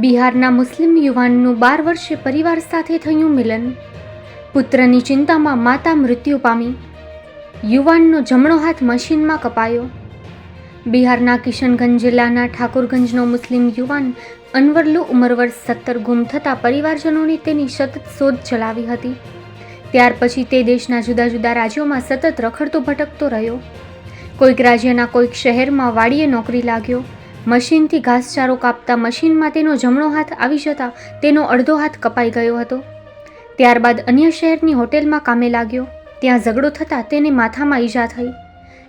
બિહારના મુસ્લિમ યુવાનનું બાર વર્ષે પરિવાર સાથે થયું મિલન. પુત્રની ચિંતામાં માતા મૃત્યુ પામી. યુવાનનો જમણો હાથ મશીનમાં કપાયો. બિહારના કિશનગંજ જિલ્લાના ઠાકુરગંજનો મુસ્લિમ યુવાન અનવરલુ ઉંમર વર્ષ સત્તર ગુમ થતાં પરિવારજનોને તેની સતત શોધ ચલાવી હતી. ત્યાર પછી તે દેશના જુદા જુદા રાજ્યોમાં સતત રખડતો ભટકતો રહ્યો. કોઈક રાજ્યના કોઈક શહેરમાં વાડીએ નોકરી લાગ્યો. મશીનથી ઘાસચારો કાપતા મશીનમાં તેનો જમણો હાથ આવી જતાં તેનો અડધો હાથ કપાઈ ગયો હતો. ત્યારબાદ અન્ય શહેરની હોટેલમાં કામે લાગ્યો. ત્યાં ઝઘડો થતાં તેને માથામાં ઈજા થઈ.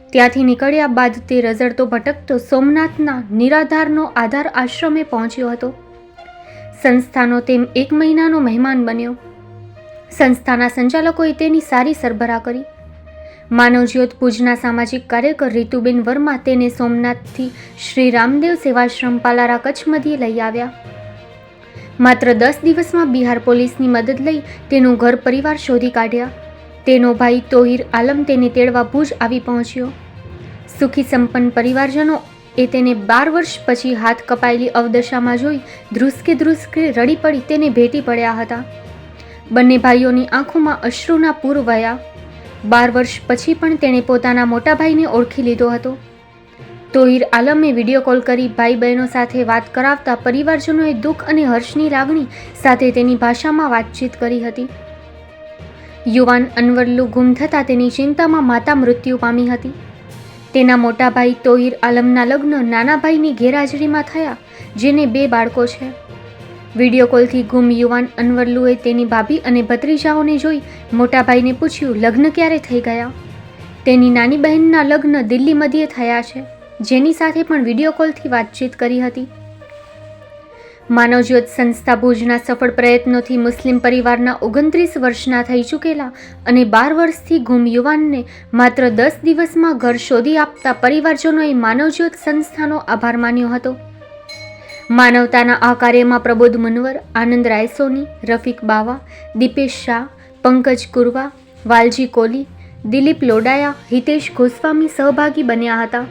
ત્યાંથી નીકળ્યા બાદ તે રઝળતો ભટકતો સોમનાથના નિરાધારનો આધાર આશ્રમે પહોંચ્યો હતો. સંસ્થાનો તેમ એક મહિનાનો મહેમાન બન્યો. સંસ્થાના સંચાલકોએ તેની સારી સરભરા કરી. માનવજ્યોત પૂજના સામાજિક કાર્યકર રીતુબેન વર્મા તેને સોમનાથથી શ્રી રામદેવ સેવાશ્રમ પાલારા કચ્છ મધ્યે લઈ આવ્યા. માત્ર દસ દિવસમાં બિહાર પોલીસની મદદ લઈ તેનું ઘર પરિવાર શોધી કાઢ્યા. તેનો ભાઈ તોહિર આલમ તેને તેડવા ભુજ આવી પહોંચ્યો. સુખી સંપન્ન પરિવારજનો એ તેને બાર વર્ષ પછી હાથ કપાયેલી અવદશામાં જોઈ ધ્રુસકે ધ્રુસકે રડી પડી તેને ભેટી પડ્યા હતા. બંને ભાઈઓની આંખોમાં અશ્રુના પૂર વયા બાર વર્ષ પછી પણ તેણે પોતાના મોટા ભાઈને ઓળખી લીધો હતો. તોહિર આલમે વીડિયો કોલ કરી ભાઈ બહેનો સાથે વાત કરાવતા પરિવારજનોએ દુઃખ અને હર્ષની લાગણી સાથે તેની ભાષામાં વાતચીત કરી હતી. યુવાન અનવરલુ ગુમ થતાં તેની ચિંતામાં માતા મૃત્યુ પામી હતી. તેના મોટા ભાઈ તોહિર આલમના લગ્ન નાના ભાઈની ગેરહાજરીમાં થયા, જેને બે બાળકો છે. વીડિયો કોલથી ગુમ યુવાન અનવરલુએ તેની ભાભી અને ભત્રીજાઓને જોઈ મોટા ભાઈને પૂછ્યું, લગ્ન ક્યારે થઈ ગયા? તેની નાની બહેનના લગ્ન દિલ્હી મધ્યે થયા છે. જેની સાથે પણ વીડિયો કોલથી વાતચીત કરી હતી. માનવજ્યોત સંસ્થા ભુજના સફળ પ્રયત્નોથી મુસ્લિમ પરિવારના ઓગણત્રીસ વર્ષના થઈ ચૂકેલા અને બાર વર્ષથી ગુમ યુવાનને માત્ર દસ દિવસમાં ઘર શોધી આપતા પરિવારજનોએ માનવજ્યોત સંસ્થાનો આભાર માન્યો હતો. માનવતાના આ કાર્યમાં પ્રબોધ મુનવર, આનંદ રાયસોની, રફીક બાવા, દીપેશ શાહ, પંકજ કુરવા, વાલજી કોલી, દિલીપ લોડાયા, હિતેશ ગોસ્વામી સહભાગી બન્યા હતા.